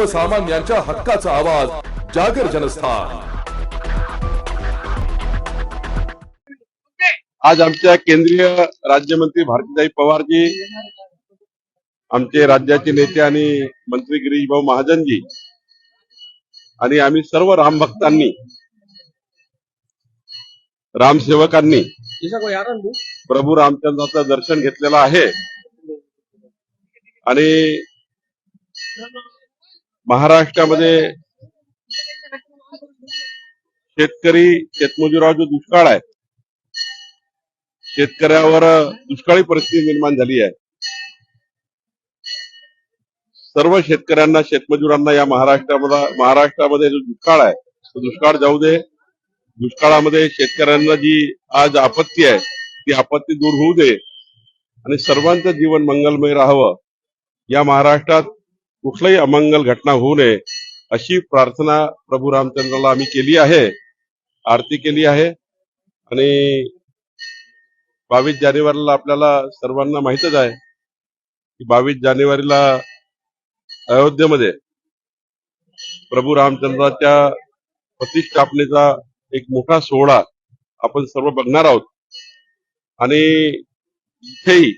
सर्वसामान्यांच्या हक्काचा आवाज जागर जनस्थान. आज आमच्या केंद्रीय राज्यमंत्री भारतीताई पवारजी आमचे राज्याचे नेते आणि मंत्री गिरीशभाऊ महाजनजी आणि आम्ही सर्व रामभक्तांनी रामसेवकांनी प्रभू रामचंद्राचं दर्शन घेतलेलं आहे. आणि महाराष्ट्रामध्ये शेतकरी शेतमजुरावर जो दुष्काळ आहे. शेतकऱ्यावर दुष्काळी परिस्थिती निर्माण झाली आहे. सर्व शेतकऱ्यांना शेतमजुरांना या महाराष्ट्रामध्ये महाराष्ट्रामध्ये जो दुष्काळ आहे तो दुष्काळ जाऊ दे. दुष्काळामध्ये शेतकऱ्यांना जी आज आपत्ती आहे ती आपत्ती दूर होऊ दे. आणि सर्वांचं जीवन मंगलमय राहावं. या महाराष्ट्रात कुठलंही अमंगल घटना होऊ नये अशी प्रार्थना प्रभू रामचंद्राला आम्ही केली आहे आरती केली आहे. आणि बावीस जानेवारीला आपल्याला सर्वांना माहितच आहे की बावीस जानेवारीला अयोध्येमध्ये प्रभू रामचंद्राच्या प्रतिष्ठापनेचा एक मोठा सोहळा आपण सर्व बघणार आहोत. आणि इथेही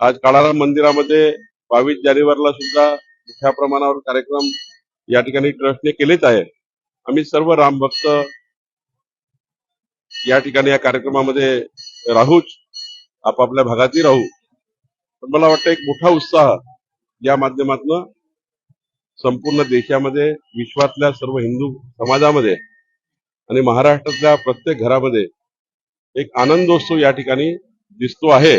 आज काळाराम मंदिरामध्ये बावीस जानेवारीला सुद्धा मोठ्या प्रमाणावर कार्यक्रम या ठिकाणी ट्रस्टने केलेच आहे. आम्ही सर्व रामभक्त या ठिकाणी या कार्यक्रमामध्ये राहूच आपापल्या भागातही राहू. पण मला वाटतं एक मोठा उत्साह या माध्यमातून संपूर्ण देशामध्ये विश्वातल्या सर्व हिंदू समाजामध्ये आणि महाराष्ट्रातल्या प्रत्येक घरामध्ये एक आनंदोत्सव या ठिकाणी दिसतो आहे.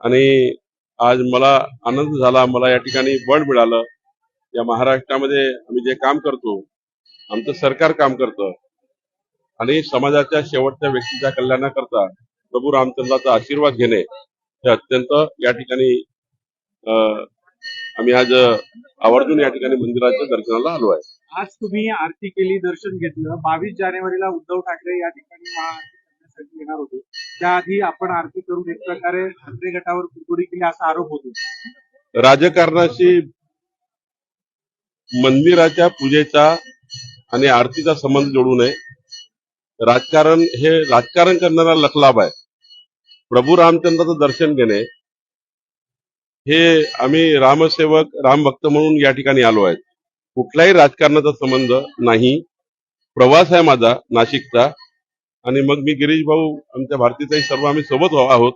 आणि आज मला आनंद झाला मला या ठिकाणी बळ मिळालं. या महाराष्ट्रामध्ये आम्ही जे काम करतो आमचं सरकार काम करतं. आणि समाजाच्या शेवटच्या व्यक्तीच्या कल्याणाकरता प्रभू रामचंद्राचा आशीर्वाद घेणे हे अत्यंत या ठिकाणी आम्ही आज आवर्जून या ठिकाणी मंदिराच्या दर्शनाला आलो आहे. आज तुम्ही आरती केली दर्शन घेतलं. बावीस जानेवारीला उद्धव ठाकरे या ठिकाणी करण्यासाठी येणार होते. त्याआधी आपण आरती करून एक प्रकारे ठाकरे गटावर कुरकुरी केली असा आरोप होतो. राजकारणाशी मंदिराच्या पूजेचा आणि आरतीचा संबंध जोडू नये. राजकारण हे राजकारण करणारा लखलाभ आहे. प्रभू रामचंद्राचं दर्शन घेणे. हे आम्ही रामसेवक रामभक्त म्हणून या ठिकाणी आलो आहेत कुठलाही राजकारणाचा संबंध नाही. प्रवास आहे माझा नाशिकचा. आणि मग मी गिरीश भाऊ आमच्या भारतीताई सर्व आम्ही सोबत आहोत.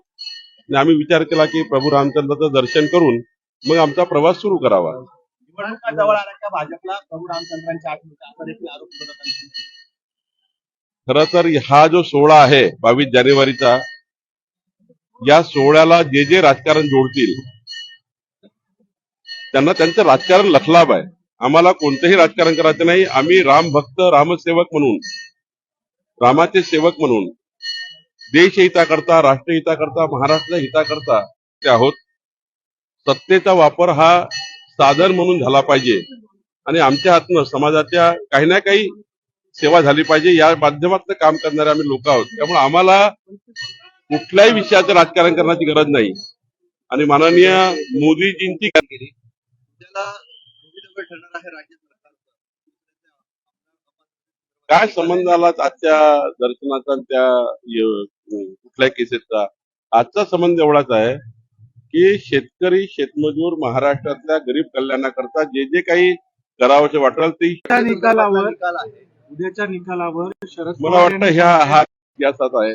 आणि आम्ही विचार केला की प्रभू रामचंद्राचं दर्शन करून मग आमचा प्रवास सुरू करावा. खर तर हा जो सोहळा आहे बावीस जानेवारीचा या सोहळ्याला जे जे राजकारण जोडतील त्यांना त्यांचं राजकारण लखलाभ आहे. आम्हाला कोणतंही राजकारण करायचं नाही. आम्ही राम भक्त रामसेवक म्हणून रामाचे सेवक म्हणून देशहिताकरता राष्ट्रहिताकरता राष्ट्र हिताकरता महाराष्ट्र हिताकरता ते आहोत. सत्तेचा वापर हा साधन म्हणून झाला पाहिजे. आणि आमच्या हातनं समाजाच्या काही ना काही सेवा झाली पाहिजे. या माध्यमातून काम करणारे आम्ही लोक आहोत. त्यामुळे आम्हाला कुठल्याही विषयाचं राजकारण करण्याची गरज नाही. आणि माननीय मोदीजींची कामगिरी ठरणार आहे राज्य काय संबंध आला आजच्या दर्शनाचा त्या कुठल्या केसेसचा? आजचा संबंध एवढाच आहे की शेतकरी शेतमजूर महाराष्ट्रातल्या गरीब कल्याणाकरता जे जे काही करावंसे वाटेल ते निकालावर उद्याच्या निकालावर शरद मला वाटतं ह्या हा इतिहासात आहे.